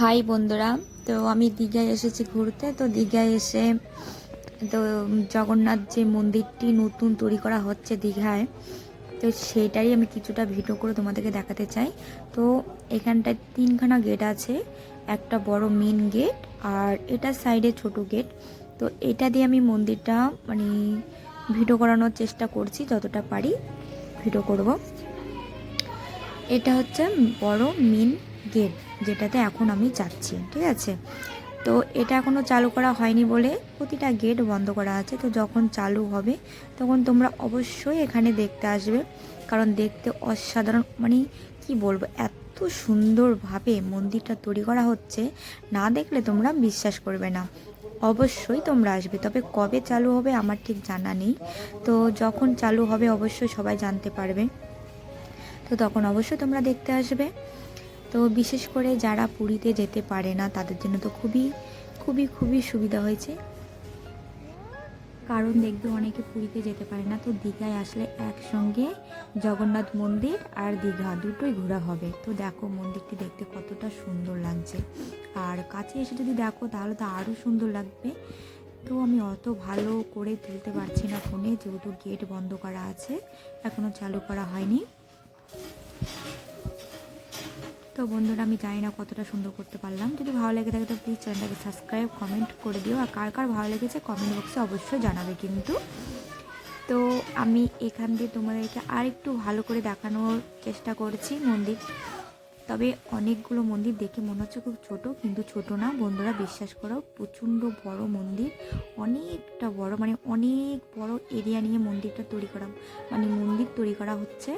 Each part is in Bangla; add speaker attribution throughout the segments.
Speaker 1: হাই বন্ধুরা, তো আমি দীঘায় এসেছি ঘুরতে। তো দীঘায় এসে, তো জগন্নাথ যে মন্দিরটি নতুন তৈরি করা হচ্ছে দীঘায়, তো সেটাই আমি কিছুটা ভিডিও করে তোমাদেরকে দেখাতে চাই। তো এখানটায় তিনখানা গেট আছে, একটা বড় মেন গেট আর এটা সাইডে ছোট গেট তো এটা দিয়ে আমি মন্দিরটা মানে ভিডিও করানোর চেষ্টা করছি, যতটা পারি ভিডিও করব। এটা হচ্ছে বড় মেন গেট যেটাতে এখন আমি যাচ্ছি, ঠিক আছে? তো এটা এখনও চালু করা হয়নি বলে প্রতিটা গেট বন্ধ করা আছে। তো যখন চালু হবে, তখন তোমরা অবশ্যই এখানে দেখতে আসবে। কারণ দেখতে অসাধারণ মানে কি বলব, এত সুন্দরভাবে মন্দিরটা তৈরি করা হচ্ছে, না দেখলে তোমরা বিশ্বাস করবে না। অবশ্যই তোমরা আসবে। তবে কবে চালু হবে আমার ঠিক জানা নেই। তো যখন চালু হবে, অবশ্যই সবাই জানতে পারবে। তো তখন অবশ্যই তোমরা দেখতে আসবে। তো বিশেষ করে যারা পুরীতে যেতে পারে না, তাদের জন্য তো খুবই খুবই খুবই সুবিধা হয়েছে। কারণ দেখবে অনেকে পুরীতে যেতে পারে না, তো দীঘায় আসলে একসঙ্গে জগন্নাথ মন্দির আর দীঘা দুটোই ঘোরা হবে। তো দেখো মন্দিরটি দেখতে কতটা সুন্দর লাগছে। আর কাছে এসে যদি দেখো, তাহলে তো আরও সুন্দর লাগবে। তো আমি অত ভালো করে তুলতে পারছি না ফোনে, যেহেতু গেট বন্ধ করা আছে এখনও চালু করা হয়নি। তো বন্ধুরা, আমি জানি না কতটা সুন্দর করতে পারলাম। যদি ভালো লেগে থাকে তো প্লিজ চ্যানেলটাকে সাবস্ক্রাইব কমেন্ট করে দিও। আর কার কার ভালো লেগেছে কমেন্ট বক্সে অবশ্যই জানাবে কিন্তু। তো আমি এখান দিয়ে তোমাদেরকে আর একটু ভালো করে দেখানোর চেষ্টা করছি মন্দির। তবে অনেকগুলো মন্দির দেখে মনে হচ্ছে খুব ছোট, কিন্তু ছোট না। বন্ধুরা, বিশ্বাস করো, প্রচণ্ড বড় মন্দির। অনেকটা বড় মানে অনেক বড় এরিয়া নিয়ে মন্দিরটা তৈরি করা মানে মন্দির তৈরি করা হচ্ছে।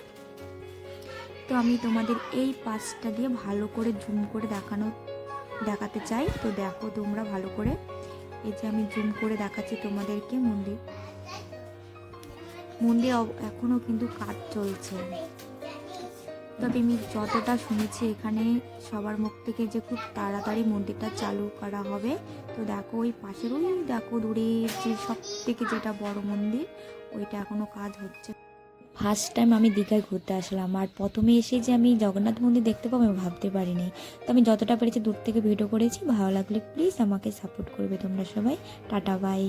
Speaker 1: তো আমি তোমাদের এই পাশটা দিয়ে ভালো করে জুম করে দেখানো, দেখাতে চাই। তো দেখো তোমরা ভালো করে। এই যে আমি জুম করে দেখাচ্ছি তোমাদেরকে মন্দির। মন্দির অব- এখনও কিন্তু কাজ চলছে। তবে আমি যতটা শুনেছি এখানে সবার মুখ থেকে যে খুব তাড়াতাড়ি মন্দিরটা চালু করা হবে। তো দেখো ওই পাশের, ওই দেখো দূরে যে সব থেকে যেটা বড় মন্দির, ওইটা এখনও কাজ হচ্ছে। ফার্স্ট টাইম আমি দীঘায় ঘুরতে আসলাম। আর প্রথমে এসে যে আমি জগন্নাথ মন্দির দেখতে পাবো, আমি ভাবতে পারিনি। তো আমি যতটা পেরেছি দূর থেকে ভিডিও করেছি। ভালো লাগলে প্লিজ আমাকে সাপোর্ট করবে তোমরা সবাই। Tata bye